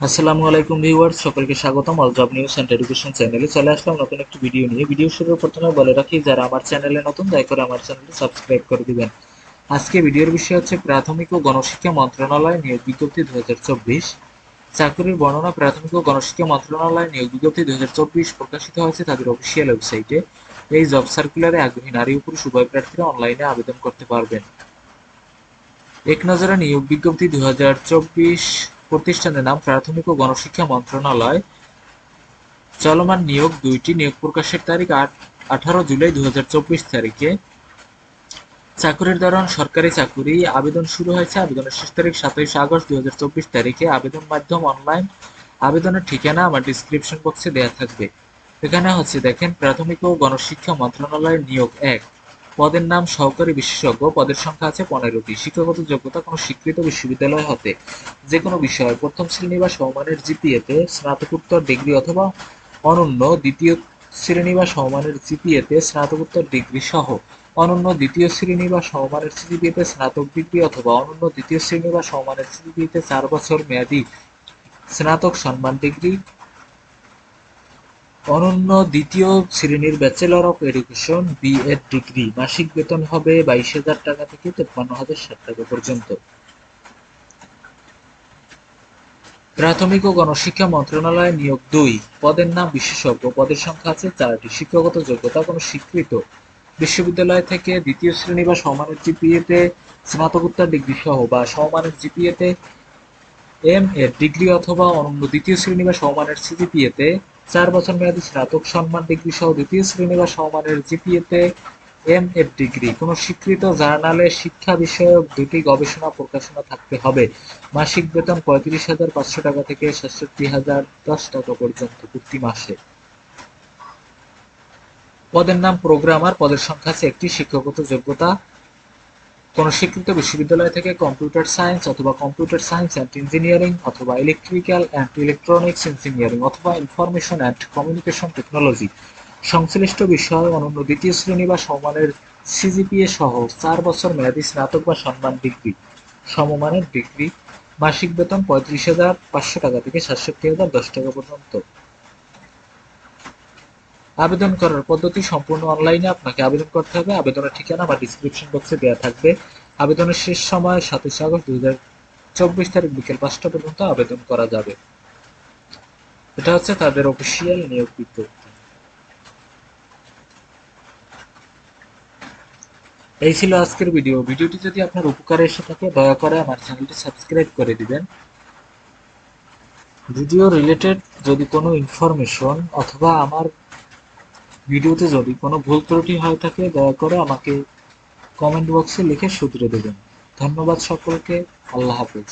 আসসালামু আলাইকুম ভিউয়ার্স, সকলকে স্বাগতম all job news and education চ্যানেলে চলে আসলাম নতুন একটি ভিডিও নিয়ে। ভিডিও শুরুর প্রথমে বলে রাখি, যারা আমার চ্যানেলে নতুন, দয়া করে আমার চ্যানেলটি সাবস্ক্রাইব করে দিবেন। আজকে ভিডিওর বিষয় হচ্ছে প্রাথমিক ও গণশিক্ষা মন্ত্রণালয় নিয়োগ বিজ্ঞপ্তি দু চাকরির বর্ণনা, প্রাথমিক ও গণশিক্ষা মন্ত্রণালয় নিয়োগ বিজ্ঞপ্তি দুই হাজার চব্বিশ প্রকাশিত হয়েছে তাদের অফিসিয়াল ওয়েবসাইটে এই জব সার্কুলারে আগ্রহী নারী ও পুরুষ উভয় প্রার্থীরা অনলাইনে আবেদন করতে পারবেন। এক নজরে নিয়োগ বিজ্ঞপ্তি দুই হাজার চব্বিশ প্রতিষ্ঠানের নাম প্রাথমিক ও গণশিক্ষা মন্ত্রণালয়। চলমান নিয়োগ দুইটি, নিয়োগ প্রকাশের তারিখ আঠারো জুলাই দুই হাজার চব্বিশ তারিখে। চাকুরির দরুন সরকারি চাকুরি, আবেদন শুরু হয়েছে, আবেদনের শেষ তারিখ সাতাইশ আগস্ট দুই হাজার চব্বিশ তারিখে। আবেদন মাধ্যম অনলাইন, আবেদনের ঠিকানা আমার ডিসক্রিপশন বক্সে দেওয়া থাকবে। এখানে হচ্ছে দেখেন, প্রাথমিক ও গণশিক্ষা মন্ত্রণালয়ের নিয়োগ এক। পদের নাম সহকারী বিশেষজ্ঞ। পদের সংখ্যা আছে পনেরোটি। শিক্ষাগত যোগ্যতা কোনো স্বীকৃত বিশ্ববিদ্যালয় হতে যে কোনো বিষয় প্রথম শ্রেণি বা সমমানের জিপিএতে স্নাতকোত্তর ডিগ্রি অথবা অনন্য দ্বিতীয় শ্রেণি বা সমমানের জিপিএতে স্নাতকোত্তর ডিগ্রি সহ অনন্য দ্বিতীয় শ্রেণি বা সমমানের সিজিপিএতে স্নাতক ডিগ্রি অথবা অনন্য দ্বিতীয় শ্রেণি বা সমমানের সিজিপিএতে চার বছর মেয়াদী স্নাতক সম্মান ডিগ্রি অনন্য দ্বিতীয় শ্রেণির bachelor of education BEd degree মাসিক বেতন হবে বাইশ হাজার টাকা থেকে তেপ্পান্ন হাজার ষাট টাকা পর্যন্ত। প্রাথমিক ও গণশিক্ষা মন্ত্রণালয় নিয়োগ দুই। পদের নাম বিশেষজ্ঞ। পদের সংখ্যা আছে চারটি। শিক্ষাগত যোগ্যতা কোনো স্বীকৃত। বিশ্ববিদ্যালয় থেকে দ্বিতীয় শ্রেণি বা সমানের জিপিএতে স্নাতকোত্তর ডিগ্রি সহ বা সমমানের জিপিএতে এম এর ডিগ্রি অথবা অনন্য দ্বিতীয় শ্রেণি বা সমমানের সিজিপিএতে চার বছর মেয়াদী স্নাতক সম্মান ডিগ্রি সহ দ্বিতীয় শ্রেণি বা সমমানের জিপিএতে এম এর ডিগ্রি। কোন স্বীকৃত জার্নালে শিক্ষা বিষয়ক দুটি গবেষণা প্রকাশনা থাকতে হবে। মাসিক বেতন পঁয়ত্রিশ হাজার পাঁচশো টাকা থেকে ছেষট্টি হাজার দশ টাকা পর্যন্ত প্রতি মাসে। পদের নাম প্রোগ্রামার। পদের সংখ্যা আছে একটি, শিক্ষাগত যোগ্যতা কোন স্বীকৃত বিশ্ববিদ্যালয় থেকে কম্পিউটার সায়েন্স অথবা কম্পিউটার সায়েন্স অ্যান্ড ইঞ্জিনিয়ারিং অথবা ইলেকট্রিক্যাল অ্যান্ড ইলেকট্রনিক্স ইঞ্জিনিয়ারিং অথবা ইনফরমেশন অ্যান্ড কমিউনিকেশন টেকনোলজি। সংশ্লিষ্ট বিষয় অনন্য দ্বিতীয় শ্রেণি বা সমানের সিজিপিএ সহ চার বছর মেয়াদী স্নাতক বা সম্মান ডিগ্রি, সমমানের ডিগ্রি, মাসিক বেতন পঁয়ত্রিশ হাজার পাঁচশো টাকা থেকে সাতষট্টি হাজার দশ টাকা পর্যন্ত। আবেদন করার পদ্ধতি সম্পূর্ণ অনলাইনে আপনাকে আবেদন করতে হবে। আবেদনের ঠিকানা বা ডিসক্রিপশন বক্সে দেওয়া থাকবে। আবেদনের শেষ সময় সাতাশে আগস্ট দুই চব্বিশ তারিখ বিকেল পাঁচটা পর্যন্ত আবেদন করা যাবে। এটা হচ্ছে তাদের অফিসিয়াল নিয়োগ বিজ্ঞপ্তি। এই ছিল আজকের ভিডিও ভিডিওটি যদি আপনার উপকারে এসে থাকে, দয়া করে আমার চ্যানেলটি সাবস্ক্রাইব করে দিবেন। ভিডিও রিলেটেড যদি কোনো ইনফরমেশন অথবা আমার ভিডিওতে যদি কোনো ভুল ত্রুটি হয়ে থাকে, দয়া করে আমাকে কমেন্ট বক্সে লিখে শুধরে দেবেন। ধন্যবাদ সকলকে। আল্লাহ হাফেজ।